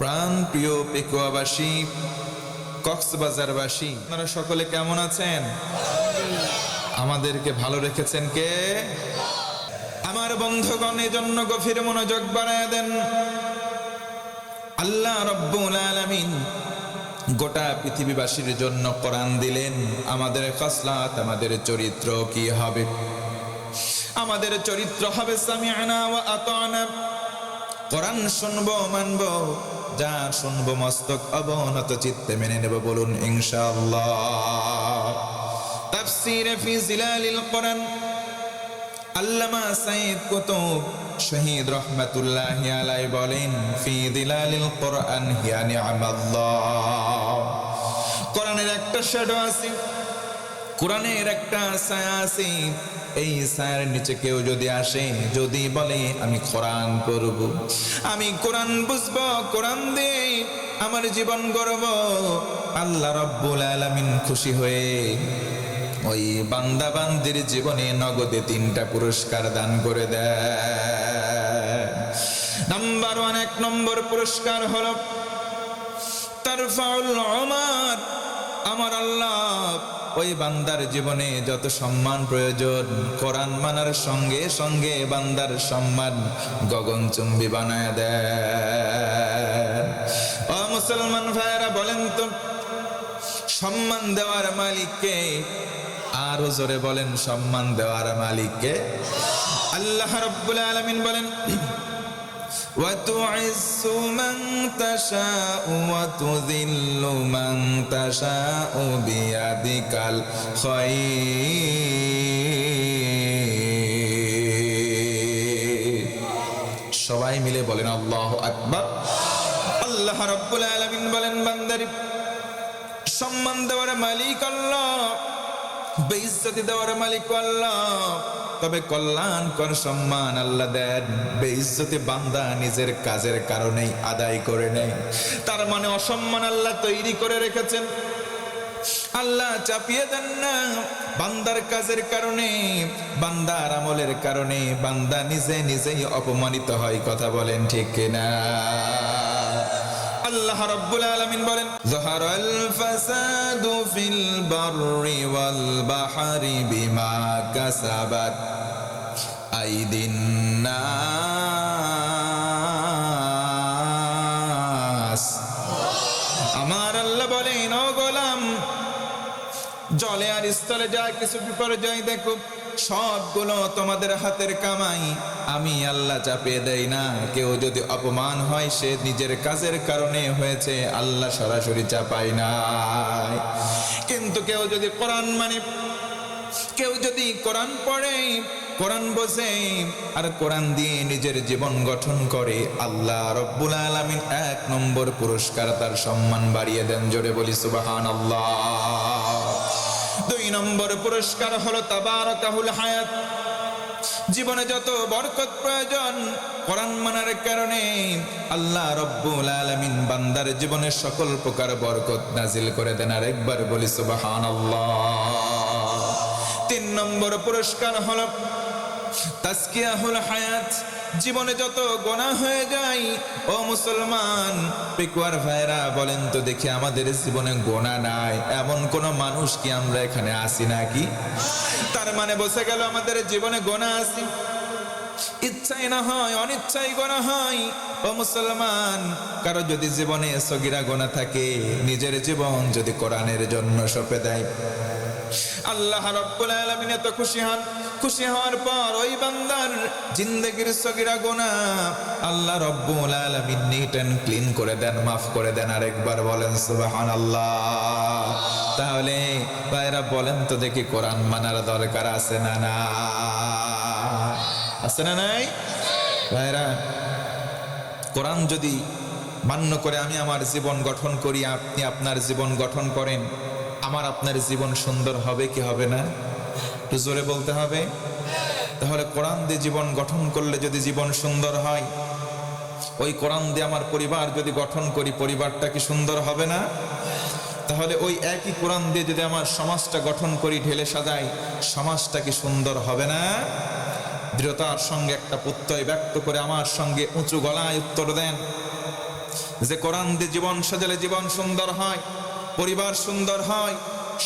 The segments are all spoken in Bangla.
প্রাণ প্রিয় পেকুয়াবাসী, কক্সবাজারবাসী, আপনারা সকলে কেমন আছেন? আমাদেরকে ভালো রেখেছেন কে? আমার বন্ধুগণ জন্য গভীর মনোযোগ বাড়ায় দেন। আল্লাহ রব্বুল আলামিন গোটা পৃথিবীবাসীর জন্য কোরআন দিলেন, আমাদের খসলাত, আমাদের চরিত্র কি হবে? আমাদের চরিত্র হবে সামিআনা ওয়া আতানা কোরআন শুনব, মানবো যা শুনব মস্তক অবনত চিত্তে মেনে নেব বলুন ইনশাআল্লাহ। তাফসীরে ফি জিলালিল কোরআন, আল্লামা সাইদ কুতুব শহীদ রহমাতুল্লাহি আলাই বলেন, ফি দিলালিল কোরআন হিয়া নি'মাল্লাহ কোরআনের একটা শ্যাডো আছে। কোরআনের একটা ছায়া আছে, এই ছায়ার নিচে কেউ যদি আসে, যদি বলে, আমি কোরআন পড়ব, আমি কোরআন বুঝব, কোরআন দিয়ে আমার জীবন গড়ব, আল্লাহ রব্বুল আলামিন খুশি হয়ে ওই বান্দা বান্দির জীবনে নগদে তিনটা পুরস্কার দান করে দেয়। নাম্বার ওয়ান, এক নম্বর পুরস্কার হলো, তারফাউল ওমর আমার আল্লাহ ওই বান্দার জীবনে যত সম্মান প্রয়োজন, কোরআন মানার সঙ্গে সঙ্গে বান্দার সম্মান গগনচুম্বী বানায় দেয় মুসলমান ভাইয়েরা, বলেন তো, সম্মান দেওয়ার মালিককে, আরও জোরে বলেন, সম্মান দেওয়ার মালিককে। আল্লাহ রব্বুল আলামিন বলেন وتعز من تشاء وتذل من تشاء بيدك الخير সবাই মিলে বলেন আল্লাহ আকবার আল্লাহ রাব্বুল আলামিন বলেন বান্দারি সম্মান দেওয়ার মালিক আল্লাহ বেইজ্জতি দেওয়ার মালিক আল্লাহ। তবে কল্যাণকর সম্মান আল্লাহ দেন। বেইজ্জতি বান্দা নিজের কাজের কারণেই আদায় করে নেয়। তার মানে অসম্মান আল্লাহ তৈরি করে রেখেছেন। আল্লাহ চাপিয়ে দেন না। বান্দার কাজের কারণে, বান্দার আমলের কারণে বান্দা নিজে নিজেই অপমানিত হয়, কথা বলেন ঠিক কিনা? আল্লাহ রাব্বুল আলামিন বলেন ফাসাদু ফিল বাররি ওয়াল বিমা কাসাবাত আইদিন নাস। আমার আল্লাহ বলেন, ও গোলাম, জলে আর স্থলে যা কিছু বিপর্যয় দেখো সবগুলো তোমাদের হাতের কামাই। আমি আল্লাহ চাপিয়ে দেই না। কেউ যদি অপমান হয়, সে নিজের কাজের কারণে হয়েছে। আল্লাহ সরাসরি চাপাই নাই। কিন্তু কেউ যদি কোরআন মানে কেউ যদি কোরআন পড়ে, কোরআন বোঝে, আর কোরআন দিয়ে নিজের জীবন গঠন করে, আল্লাহ রব্বুল আলামিন এক নম্বর পুরস্কার তার সম্মান বাড়িয়ে দেন। জোরে বলি সুবাহান দুই নম্বর পুরস্কার হলো তাবারকাহুল হায়াত। জীবনে যত বরকত প্রয়োজন, কোরআন মানার কারণে আল্লাহ রব্বুল আলামিন বান্দার জীবনে সকল প্রকার বরকত নাজিল করে দেন। আর একবার বলি, সুবহানাল্লাহ। তিন নম্বর পুরস্কার হলো তাসকিয়াহুল হায়াত। জীবনে যত গোনা হয়ে যায়, ও মুসলমান, পেকুয়ার ভাইরা বলেন তো দেখি আমাদের জীবনে গোনা নাই, এমন কোন মানুষ কি আমরা এখানে আসি নাকি? তার মানে বসে গেল আমাদের জীবনে গোনা আসি ইচ্ছাই না হয়, অনিচ্ছাই গোনা হয়। ও মুসলমান, কারও যদি জীবনে সগিরা গোনা থাকে, নিজের জীবন যদি কোরআনের জন্য সঁপে দেয়। আল্লাহ রব্বুল আলামিন এত খুশি হন। খুশি হওয়ার পর ওই বান্দার জিন্দগির সগিরা গোনা আল্লাহ রব্বুল আলামিন নিট এন্ড ক্লিন করে দেন মাফ করে দেন। আরেকবার বলেন, সুবহানাল্লাহ। তাহলে ভাইরা বলেন তো দেখি কোরআন মানার দরকার আছে না না? আছে না নাই? ভাইরা, কোরআন যদি মান্য করে আমি আমার জীবন গঠন করি, আপনি আপনার জীবন গঠন করেন, আমার আপনার জীবন সুন্দর হবে কি হবে না? একটু জোরে বলতে হবে, তাহলে কোরআন দিয়ে জীবন গঠন করলে যদি জীবন সুন্দর হয়, ওই কোরআন দিয়ে আমার পরিবার যদি গঠন করি, পরিবারটা কি সুন্দর হবে না? তাহলে ওই একই কোরআন দিয়ে যদি আমার সমাজটা গঠন করি, ঢেলে সাজাই, সমাজটা কি সুন্দর হবে না? দৃঢ়তার সঙ্গে একটা প্রত্যয় ব্যক্ত করে আমার সঙ্গে উঁচু গলায় উত্তর দেন। যে কোরআন দিয়ে জীবন সাজালে জীবন সুন্দর হয়, পরিবার সুন্দর হয়,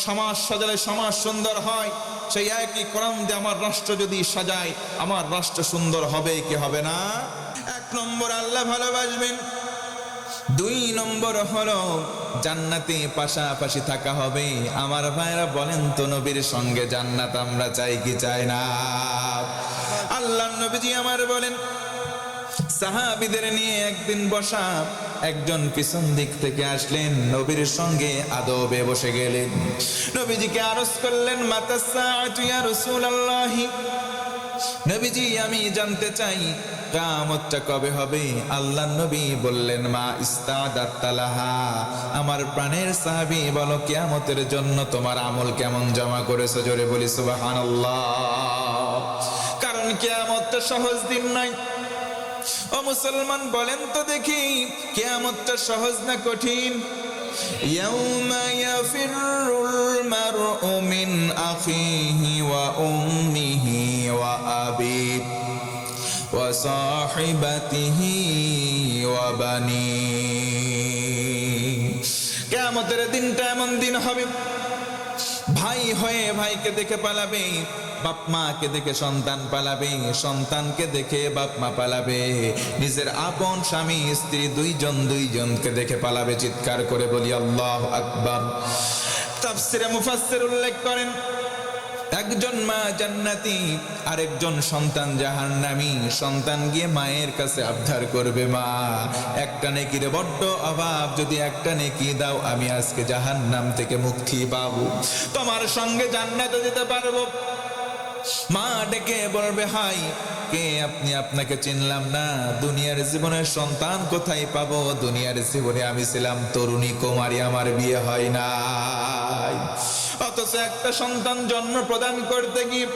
সমাজ সাজালে সমাজ সুন্দর হয় সেই একই কোরআন দিয়ে আমার রাষ্ট্র যদি সাজায়, আমার রাষ্ট্র সুন্দর হবে কি হবে না? এক নম্বর আল্লাহ ভালোবাসবেন। দুই নম্বর হলো জান্নাতে পাশাপাশি থাকা হবে। আমার ভাইরা বলেন তো, নবীর সঙ্গে জান্নাত আমরা চাই কি চাই না? আল্লাহ নবীজি আমার বলেন, সাহাবিদের নিয়ে একদিন বসা একজন পিছন দিক থেকে আসলেন, নবীর সঙ্গে আদবে বসে গেলেন। নবীজিকে আরজ করলেন, মাতা সাআতু ইয়া রাসূলুল্লাহি। নবীজি, আমি জানতে চাই কামতটা কবে হবে? আল্লাহ নবী বললেন, মা ইস্তাদাত তালাহা। আমার প্রাণের সাহাবী, বলো, কিয়ামতের জন্য তোমার আমল কেমন জমা করেছ? জোরে বলি, সুবহানাল্লাহ। কারণ কিয়ামতটা সহজ দিন নাই ও মুসলমান বলেন তো দেখি কিয়ামতটা সহজ না কঠিন يوم يفر المرء من أخيه وأمه وأبيه وصاحبته وبنيه কেয়ামতের দিনটা এমন দিন হবে ভাই হয়ে ভাইকে দেখে পালাবে বাপ মাকে দেখে সন্তান পালাবে, সন্তানকে দেখে বাপ মা পালাবে। নিজের আপন স্বামী, স্ত্রী দুইজন দুইজনকে দেখে পালাবে, চিৎকার করে বলি, আল্লাহ আকবার। তাফসিরে মুফাসসির উল্লেখ করেন, একজন মা জান্নাতি, আরেকজন সন্তান জাহান্নামী। সন্তান গিয়ে মায়ের কাছে আবদার করবে মা। একটা নেকির বড্ড অভাব, যদি একটা নেকি দাও, আমি আজকে জাহান্নাম থেকে মুক্তি পাবো। তোমার সঙ্গে জান্নাতে যেতে পারব। মা ডেকে বলবে, হাই, কে আপনি? আপনাকে চিনলাম না। দুনিয়ার জীবনের সন্তান কোথায় পাবো? দুনিয়ার জীবনে আমি ছিলাম তরুণী কুমারী, আমার বিয়ে হয় না অথচ একটা সন্তান জন্ম প্রদান করতে গিয়ে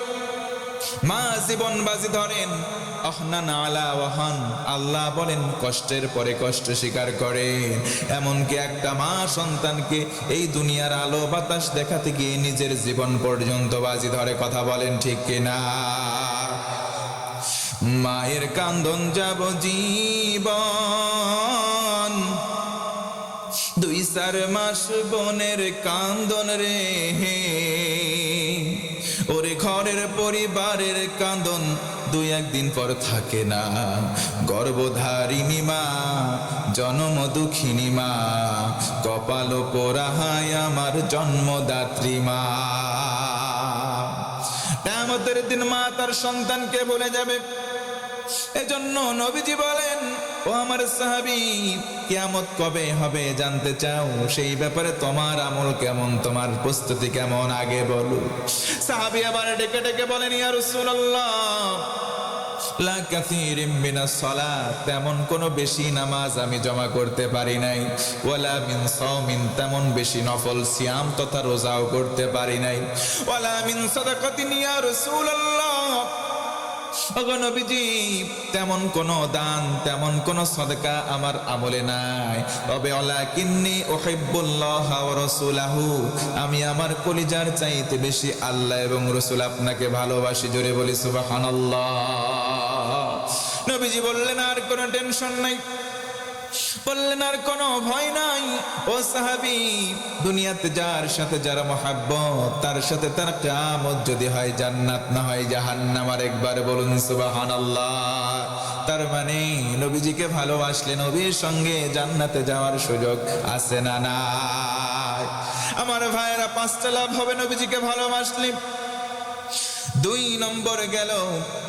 মা জীবন বাজি ধরেন। অহনা নালা ওয়াহান, আল্লাহ বলেন, কষ্টের পরে কষ্ট স্বীকার করে এমনকি একটা মা সন্তানকে এই দুনিয়ার আলো বাতাস দেখাতে গিয়ে নিজের জীবন পর্যন্ত বাজি ধরে কথা বলেন, ঠিক কিনা মায়ের কান্দন যাব জীবন। দুই চার মাস বনের কান্দন রে। ওরে ঘরের পরিবারের কান্দন দুই একদিন পর থাকে না। গর্ভধারিণী মা, জন্ম দুঃখিনী মা, কপাল পোড়াহায় আমার জন্মদাত্রী মা। কেমতের দিন মা তার সন্তানকে বলে যাবে। এজন্য নবীজি বলেন, ও আমার সাহাবি কিয়ামত কবে হবে জানতে চাও? সেই ব্যাপারে তোমার আমল কেমন? তোমার প্রস্তুতি কেমন? আগে বলো। সাহাবি আবার ডেকে ডেকে বলেন, ইয়া রাসূলুল্লাহ তেমন কোনো বেশি নামাজ আমি জমা করতে পারি নাই। ওয়ালা মিন সাওমিন, তেমন বেশি নফল সিয়াম তথা রোজাও করতে পারি নাই। ওয়ালা মিন সাদাকাতিন, ইয়া রাসূলুল্লাহ নবীজি, তেমন কোন দান, তেমন কোন সদকা আমার আমলে নাই। তবে অলা কিন্নি ওহেবুল্লাহ রাসূলাহু, আমি আমার কলিজার চাইতে বেশি আল্লাহ এবং রসুল আপনাকে ভালোবাসি, জোরে বলি সুবাহ নবীজি বললেন, আর কোনো টেনশন নাই। বললেন, আর কোনো ভয় নাই। ও সাহাবি, দুনিয়াতে যার সাথে যারা মহাব্বত, তার সাথে তার কামত যদি হয়, জান্নাত না হয়, জাহান্নাম আর একবার বলুন, সুবহানাল্লাহ। তার মানে নবীজিকে ভালোবাসলে নবীর সঙ্গে জান্নাতে যাওয়ার সুযোগ আছে না না আমার ভাইয়েরা, পাঁচটা লাভ হবে নবীজিকে ভালোবাসলে। দুই নম্বর গেল,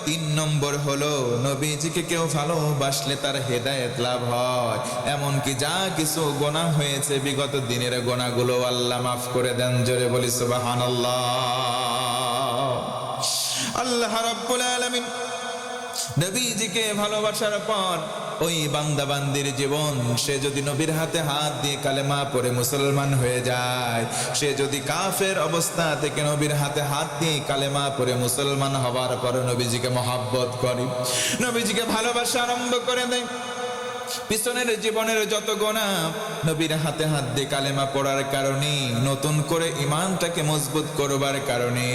তিন নম্বর হলো, নবীজিকে কেউ ভালোবাসলে তার হেদায়েত লাভ হয়। এমনকি যা কিছু গোনা হয়েছে, বিগত দিনের গোনাগুলো আল্লাহ মাফ করে দেন, জোরে বলি সুবহানাল্লাহ। আল্লাহ রাব্বুল আলামিন নবীজিকে ভালোবাসার পর ওই বান্দাবান্দির জীবন, সে যদি নবীর হাতে হাত দিয়ে কালেমা পরে মুসলমান হয়ে যায়, সে যদি কাফের অবস্থা থেকে নবীর হাতে হাত দিয়ে কালেমা পরে মুসলমান হওয়ার পরে নবীজিকে মহাব্বত করে, নবীজিকে ভালোবাসা আরম্ভ করে দেয়। পিছনের জীবনের যত গোনা, নবীর হাতে হাত দিয়ে কালেমা পড়ার কারণে, নতুন করে ইমানটাকে মজবুত করবার কারণে,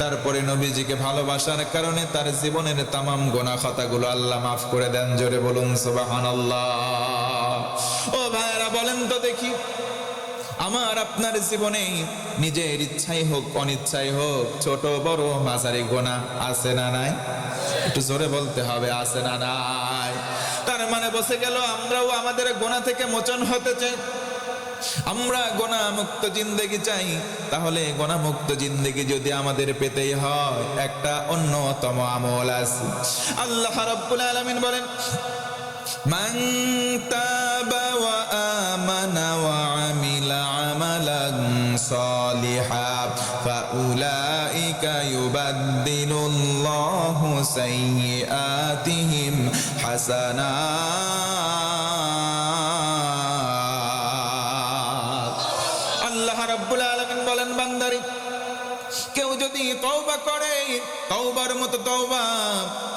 তারপরে নবীজিকে ভালোবাসার কারণে তার জীবনের তামাম গোনা খাতাগুলো আল্লাহ মাফ করে দেন। জোরে বলুন, সুবহানাল্লাহ। ও ভাইয়েরা, বলেন তো দেখি, আমার আপনার জীবনে নিজের ইচ্ছাই হোক, অনিচ্ছাই হোক, ছোট, বড়, মাঝারি গোনা আছে না নাই? একটু জোরে বলতে হবে, আছে না নাই? তার মানে বসে গেল, আমরাও আমাদের গোনা থেকে মোচন হতে চাই। আমরা গোনামুক্ত জিন্দেগি চাই, তাহলে গোনা মুক্ত জিন্দেগি যদি আমাদের পেতেই হয়, একটা অন্যতম আমল আছে। আল্লাহ রাব্বুল আলামিন বলেন, মান তাবা ওয়া আমানা ওয়া আমিলা আমালান সালিহা, ফাউলাইকা ইউবাদদিলু سيئاتهم حسنات আল্লাহ রাব্বুল আলামিন বলেন বান্দারি কেউ যদি তওবা করে তওবার মতো তওবা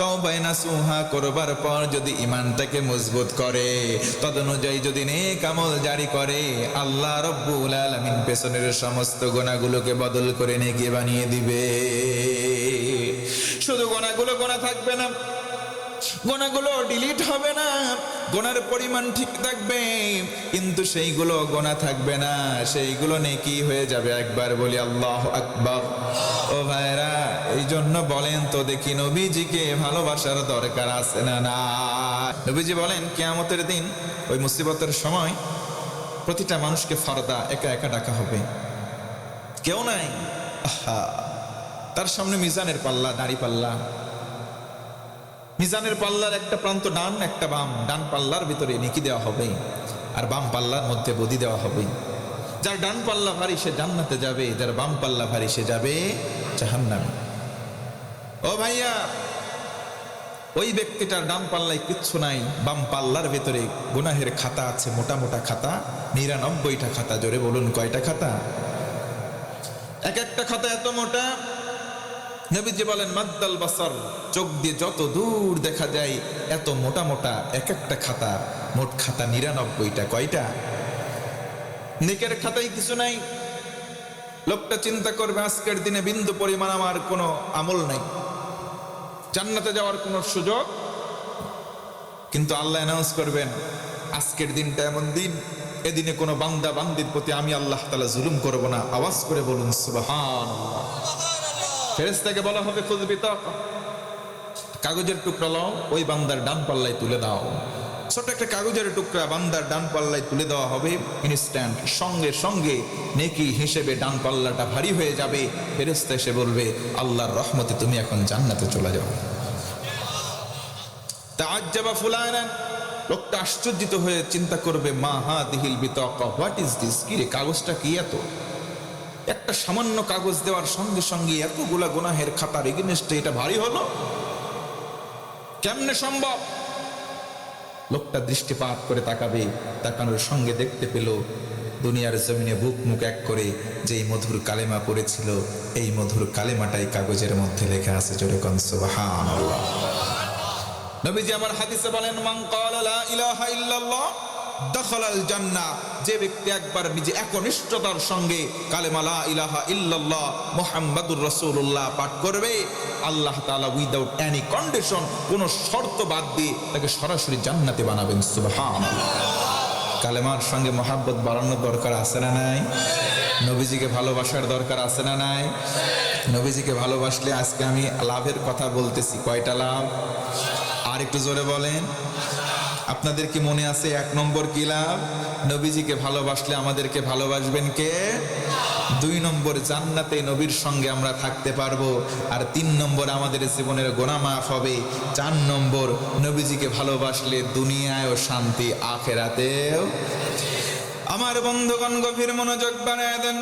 তওবায় নাসুহা করবার পর যদি ইমানটাকে মজবুত করে তদনুযায়ী যদি নেক আমল জারি করে আল্লাহ রব্বুল আলামিন পেছনের সমস্ত গোনাগুলোকে বদল করে নেকি বানিয়ে দিবে শুধু গোনাগুলো গোনা থাকবে না, গোনাগুলো ডিলিট হবে না, গোনার পরিমাণ ঠিক থাকবে, কিন্তু সেইগুলো গোনা থাকবে না, সেইগুলো নেকি হয়ে যাবে একবার বলি আল্লাহ আকবার। ও ভাইরা এই জন্য বলেন তো দেখি নবীজিকে ভালোবাসার দরকার আছে না না নবীজি বলেন, কেয়ামতের দিন ওই মুসিবতের সময় প্রতিটা মানুষকে ফরদা একা একা ডাকা হবে। কেউ নাই? আহা। তার সামনে মিজানের পাল্লা, দাড়ি পাল্লা। মিজানের পাল্লার একটা প্রান্ত ডান, একটা বাম। ডান পাল্লার ভিতরে নেকি দেওয়া হবে আর বাম পাল্লার মধ্যে বদি দেওয়া হবে। যার ডান পাল্লা ভারী, সে জান্নাতে যাবে। যার বাম পাল্লা ভারী, সে যাবে জাহান্নামে। ও ভাইয়া, ওই ব্যক্তিটার ডান পাল্লায় কিচ্ছু নাই। বাম পাল্লার ভেতরে গুনাহের খাতা আছে, মোটা মোটা খাতা। নিরানব্বইটা খাতা, জোরে বলুন কয়টা খাতা? এক একটা খাতা এত মোটা নবীজি বলেন, মাদ্দাল বাসার, চোখ দিয়ে যত দূর দেখা যায়, এত মোটা মোটা এক একটা খাতা, মোট খাতা নিরানব্বইটা, কয়টা? নেকের খাতায় কিছু নাই। লোকটা চিন্তা করবে, আজকের দিনে বিন্দু পরিমাণ আমার কোনো আমল নাই। জান্নাতে যাওয়ার কোনো সুযোগ? কিন্তু আল্লাহ অ্যানাউন্স করবেন, আজকের দিনটা এমন দিন, এদিনে কোনো বান্দা, বান্দির প্রতি আমি আল্লাহ তালা জুলুম করব না। আওয়াজ করে বলুন সুবহান ফেরেস্তাকে বলা হবে খুঁজবি তো কাগজের টুকরা লাও, ওই বান্দার ডান পাল্লায় তুলে দাও। ছোট একটা কাগজের টুকরা বান্দার ডান পাল্লায় তুলে দেওয়া হবে। ইনস্ট্যান্ট সঙ্গে সঙ্গে নেকি হিসেবে ডান পাল্লাটা ভারী হয়ে যাবে। ফেরেস্তা এসে বলবে, আল্লাহর রহমতে তুমি এখন জান্নাতে চলে যাও। তাজ্জাবা ফুলায়না লোকটা আশ্চর্যিত হয়ে চিন্তা করবে, মা হা দিহিল বিতকা হোয়াট ইজ দিস কি রে, কাগজটা কি এত? একটা সামান্য কাগজ দেওয়ার সঙ্গে সঙ্গে এতগুলা গুনাহের খাতার এগেনস্টে এটা ভারী হলো। কেমনে সম্ভব? লোকটা দৃষ্টিপাত করে তাকাবে, তাকানোর সঙ্গে দেখতে পেল দুনিয়ার জমিনে বুক মুখ এক করে যেই মধুর কালেমা পড়েছিল, এই মধুর কালেমাটাই কাগজের মধ্যে লেখা আছে জোরে নবীজি আমার হাদিসে বলেন লা ইলাহা ইল্লাল্লাহ দখলাল জান্নাহ। যে ব্যক্তি একবার নিজে একনিষ্ঠতার সঙ্গে কালেমা লা ইলাহা ইল্লাল্লাহ মুহাম্মাদুর রাসূলুল্লাহ পাঠ করবে, আল্লাহ তাআলা উইদাউট এনি কন্ডিশন কোনো শর্ত বাদ দিয়ে তাকে সরাসরি জান্নাতে বানাবেন, সুবহানাল্লাহ। কালেমার সঙ্গে মহাব্বত বাড়ানোর দরকার আছে না নাই? নবীজিকে ভালোবাসার দরকার আছে না নাই? নবীজিকে ভালোবাসলে আজকে আমি লাভের কথা বলতেছি। কয়টা লাভ? আর একটু জোরে বলেন। আপনাদের কি মনে আছে এক নম্বর কি লাভ নবীজিকে ভালোবাসলে আমাদেরকে ভালোবাসবেন কে? দুই নম্বর জান্নাতে নবীর সঙ্গে আমরা থাকতে পারব। আর তিন নম্বর আমাদের জীবনের গোনা মাফ হবে। চার নম্বর, নবীজিকে ভালোবাসলে দুনিয়ায়ও শান্তি আখেরাতেও। আমার বন্ধুগণ, গভীর মনোযোগ বানায় দেন।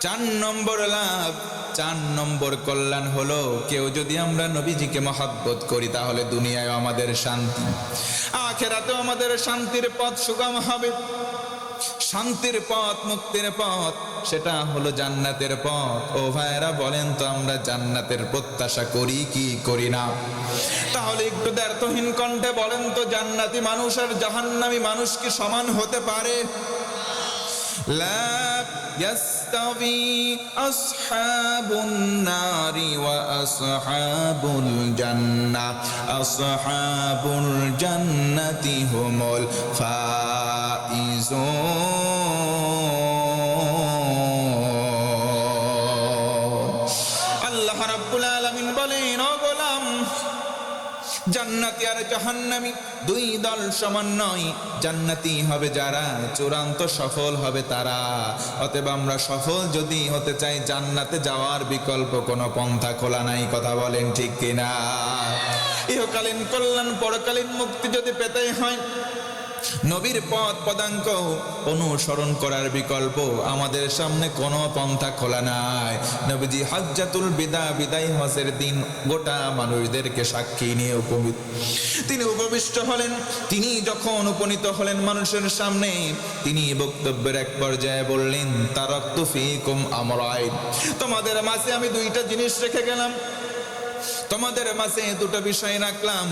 চার নম্বর লাভ চার নম্বর কল্যাণ হলো, কেউ যদি আমরা নবীজিকে মহাব্বত করি, তাহলে দুনিয়ায় আমাদের শান্তি। আখেরাতেও আমাদের শান্তির পথ সুগম হবে। শান্তির পথ, মুক্তির পথ, সেটা হলো জান্নাতের পথ। ও ভাইরা বলেন তো আমরা জান্নাতের প্রত্যাশা করি কি করি না? তাহলে একটু দ্ব্যর্থহীন কণ্ঠে বলেন তো, জান্নাতি মানুষ আর জাহান্নামী মানুষ কি সমান হতে পারে? لا يستوي أصحاب النار وأصحاب الجنة أصحاب الجنة هم الفائزون الله رب العالمين بلين জান্নাতি আর জাহান্নামি। দুই দল সমান নয়, জান্নাতি হবে যারা, চূড়ান্ত সফল হবে তারা। অতএব আমরা সফল যদি হতে চাই, জান্নাতে যাওয়ার বিকল্প কোনো পন্থা খোলা নাই, কথা বলেন ঠিক কিনা? ইহকালীন কল্যাণ, পরকালীন মুক্তি যদি পেতে হয় নবীর পথ পদাঙ্ক, অনুসরণ করার বিকল্প আমাদের সামনে কোনো পন্থা খোলা নাই। নবীজি হজ্জাতুল বিদা, বিদায় হজের দিন গোটা মানুষদেরকে সাক্ষী নিয়ে উপমিত তিনি উপবিষ্ট হলেন। তিনি যখন উপনীত হলেন মানুষের সামনে, তিনি বক্তব্যের এক পর্যায়ে বললেন তারক তুফিকুম আমরাই তোমাদের মাঝে আমি দুইটা জিনিস রেখে গেলাম। তোমাদের মাঝে দুটো বিষয় রাখলাম।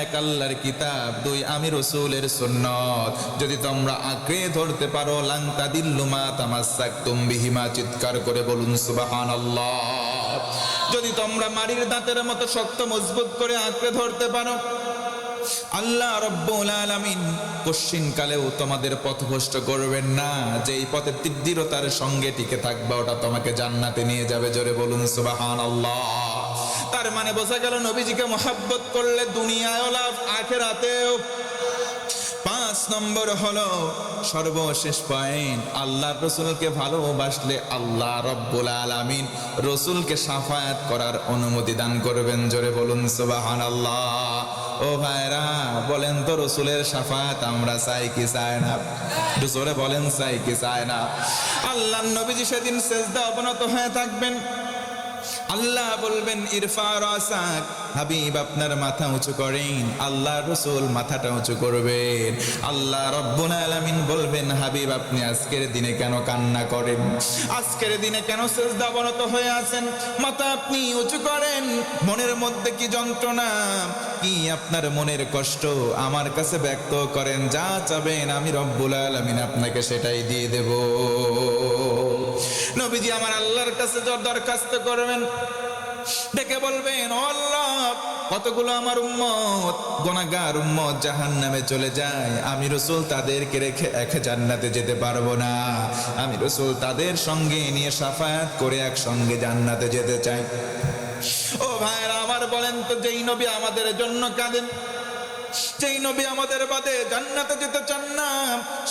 এক, আল্লাহর কিতাব, দুই, আমি রসুলের সুন্নত। যদি তোমরা আঁকড়ে ধরতে পারো, লাংতা দিল্লুমা তামাসাক তুমবিহিমা চিৎকার করে বলুন সুবাহান আল্লাহ যদি তোমরা মারির দাঁতের মতো শক্ত, মজবুত করে আঁকড়ে ধরতে পারো, আল্লাহ রব্বুল আলামিন কালেও তোমাদের পথভ্রষ্ট করবেন না। যে এই পথে তীব্রতার সঙ্গে টিকে থাকবে, ওটা তোমাকে জান্নাতে নিয়ে যাবে, জোরে বলুন, সুবহানাল্লাহ। তার মানে বোঝা গেল নবীজিকে মহাব্বত করলে দুনিয়ায়ও লাভ, আখেরাতেও। পাঁচ নম্বর হলো সর্বশেষ পয়েন্ট আল্লাহ রসুলকে ভালোবাসলে আল্লাহ রব্বুল আলামিন রসুলকে সাফায়াত করার অনুমতি দান করবেন। জোরে বলুন সুবাহান আল্লাহ ও ভাইরা, বলেন তো রসুলের সাফায়াত আমরা চাই কি চাই না? জোরে বলেন, চাই কি চাই না? আল্লাহ নবীজি সেদিন সেজদা অবনত হয়ে থাকবেন। আল্লাহ বলবেন, ইরফা রাসাক, হাবিব আপনার মাথা উঁচু করেন, আল্লাহ রসুল মাথাটা উঁচু করবেন। আল্লাহ রব্বুল আলামিন বলবেন, হাবিব, আপনি আজকের দিনে কেন কান্না করেন? আজকের দিনে কেন সেজদাবনত হয়ে আছেন? মাথা আপনি উঁচু করেন, মনের মধ্যে কি যন্ত্রণা? কি আপনার মনের কষ্ট? আমার কাছে ব্যক্ত করেন, যা চাবেন, আমি রব্বুল আলামিন আপনাকে সেটাই দিয়ে দেব। নবীজি আমার আল্লাহর কাছে দরখাস্ত করবেন, ডেকে বলবেন, "ও আল্লাহ, কতগুলো আমার উম্মত গোনাগার উম্মত জাহান নামে চলে যায়। আমি রসুল তাদেরকে রেখে এক জান্নাতে যেতে পারব না। আমি রসুল তাদের সঙ্গে নিয়ে সাফায়াত করে একসঙ্গে জান্নাতে যেতে চাই। ও ভাইরা আমার বলেন তো, যেই নবী আমাদের জন্য কাঁদেন যেই নবী আমাদের বাদে জান্নাতে যেতে চান না,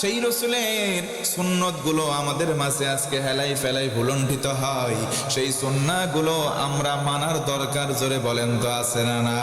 সেই রসুলের সুন্নতগুলো আমাদের মাঝে আজকে হেলাই ফেলাই ভুলণ্ঠিত হয়। সেই সুন্না গুলো আমরা মানার দরকার, জোরে বলেন তো আছে না না